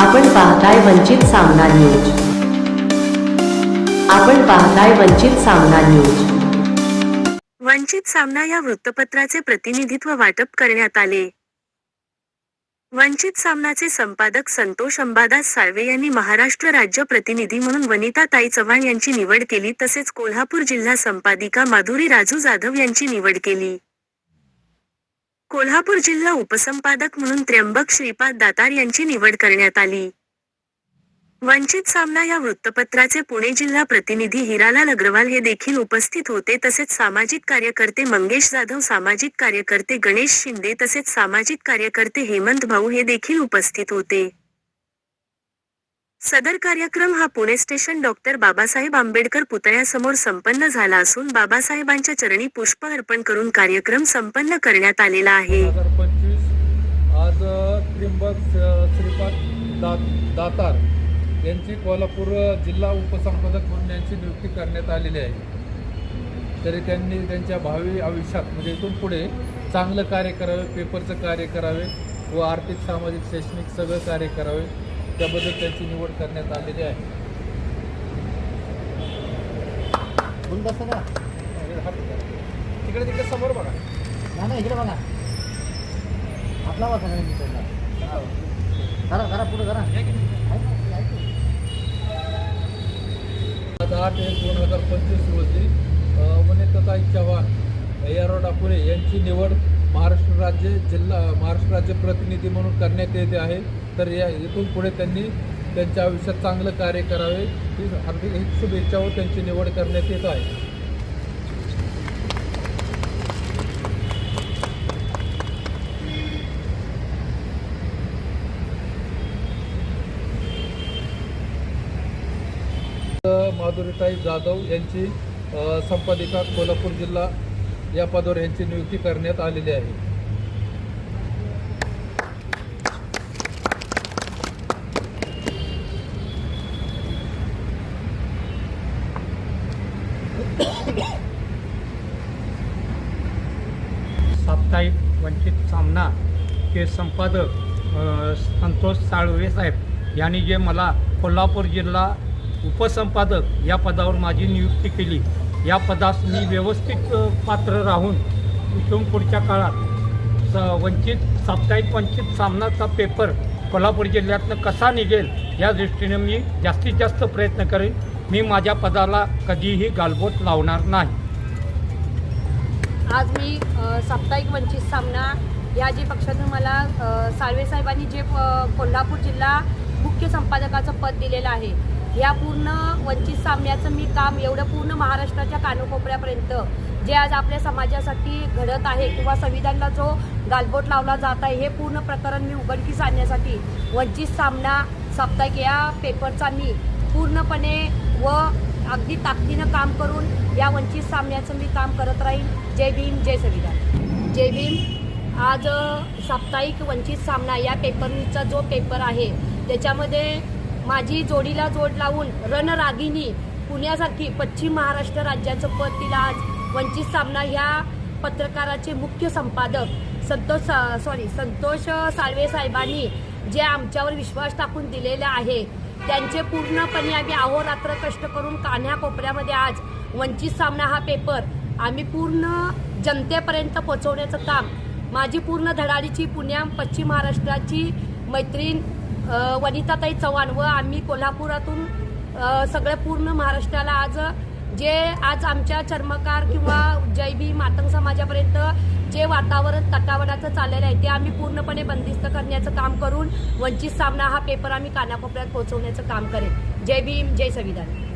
आपण पाहताय वंचित सामना न्यूज. आपण पाहताय वंचित सामना न्यूज. वंचित सामना या वृत्तपत्राचे प्रतिनिधित्व वाटप करण्यात आले. वंचित सामनाचे संपादक संतोष अंबादास साळवे यांनी महाराष्ट्र राज्य प्रतिनिधी म्हणून वनिताताई चव्हाण यांची निवड केली तसेच कोल्हापूर जिल्हा संपादिका माधुरी राजू जाधव यांची निवड केली. कोल्हापूर जिल्हा उपसंपादक म्हणून त्र्यंबक श्रीपाद दातार यांची निवड करण्यात आली. वंचित सामना या वृत्तपत्राचे पुणे जिल्हा प्रतिनिधी हिरालाल अग्रवाल हे देखील उपस्थित होते. तसेच सामाजिक कार्यकर्ते मंगेश जाधव सामाजिक कार्यकर्ते गणेश शिंदे तसेच सामाजिक कार्यकर्ते हेमंत भाऊ हे देखील उपस्थित होते. सदर कार्यक्रम हा पुणे स्टेशन डॉक्टर बाबासाहेब आंबेडकर पुतळ्यासमोर संपन्न झाला असून बाबासाहेबांच्या चरणी पुष्प अर्पण करून कार्यक्रम संपन्न करण्यात आलेला आहे. हजार पंचवीस आज त्रिंबक श्रीपाद दा दातार यांची कोल्हापूर जिल्हा उपसंपादक म्हणून यांची नियुक्ती करण्यात आलेली आहे. तरी त्यांनी त्यांच्या भावी आयुष्यात म्हणजे इथून पुढे चांगलं कार्य करावे पेपरचं कार्य करावे व आर्थिक सामाजिक शैक्षणिक सगळं कार्य करावे. त्याबद्दल त्यांची निवड करण्यात आलेली आहे. तिकडे तिकडे समोर बघा. ना ना इकडे बघा. आपला नाही तिकडला करा करा पुढे आज आठ एक दोन हजार पंचवीस रोजी वनिताताई चव्हाण यारो डापुरे यांची निवड महाराष्ट्र राज्य जिल्हा महाराष्ट्र राज्य प्रतिनिधी म्हणून करण्यात येते आहे. तर या इथून पुढे त्यांनी त्यांच्या आयुष्यात चांगलं कार्य करावे. ही हार्दिक ही शुभेच्छा व त्यांची निवड करण्यात येत आहे. माधुरीताई जाधव यांची संपादिका कोल्हापूर जिल्हा या पदावर यांची नियुक्ती करण्यात आलेली आहे. साप्ताहिक वंचित सामना चे संपादक संतोष साळवे साहेब यांनी जे मला कोल्हापूर जिल्हा उपसंपादक या पदावर माझी नियुक्ती केली. या पदास मी व्यवस्थित पात्र राहून इथून पुढच्या काळात स वंचित साप्ताहिक वंचित सामनाचा पेपर कोल्हापूर जिल्ह्यातनं कसा निघेल या दृष्टीने मी जास्तीत जास्त प्रयत्न करेन. मी माझ्या पदाला कधीही गालबोट लावणार नाही. आज मी साप्ताहिक वंचित सामना या जे पक्षातून मला साळवे साहेबांनी जे कोल्हापूर जिल्हा मुख्य संपादकाचं पद दिलेलं आहे. या पूर्ण वंचित सामन्याचं मी काम एवढं पूर्ण महाराष्ट्राच्या कानोकोपऱ्यापर्यंत जे आज आपल्या समाजासाठी घडत आहे किंवा संविधानला जो गालबोट लावला जात आहे हे पूर्ण प्रकरण मी उघडकीस आणण्यासाठी वंचित सामना साप्ताहिक या पेपरचा मी पूर्णपणे व अगदी ताकदीनं काम करून या वंचित सामन्याचं मी काम करत राहीन. जय भीम जय संविधान. जय भीम. आज साप्ताहिक वंचित सामना या पेपरचा जो पेपर आहे त्याच्यामध्ये माझी जोडीला जोड लावून रणरागिनी पुण्यासारखी पश्चिम महाराष्ट्र राज्याचं पद तिला आज. वंचित सामना ह्या पत्रकाराचे मुख्य संपादक संतोष सॉरी संतोष साळवे साहेबांनी जे आमच्यावर विश्वास टाकून दिलेला आहे त्यांचे पूर्णपणे आम्ही अहोरात्र कष्ट करून कान्ह्या कोपऱ्यामध्ये आज वंचित सामना हा पेपर आम्ही पूर्ण जनतेपर्यंत पोहोचवण्याचं काम माझी पूर्ण धडाडीची पुण्या पश्चिम महाराष्ट्राची मैत्रीण वनिताताई चव्हाण व आम्ही कोल्हापुरातून सगळं पूर्ण महाराष्ट्राला आज जे आज आमच्या चर्मकार किंवा जैबी मातंग समाजापर्यंत जे वातावरण तटावडाचं चाललेलं आहे ते आम्ही पूर्णपणे बंदिस्त करण्याचं काम करून वंचित सामना हा पेपर आम्ही कानाकोपऱ्यात पोहोचवण्याचं काम करेन. जय भीम जय संविधान.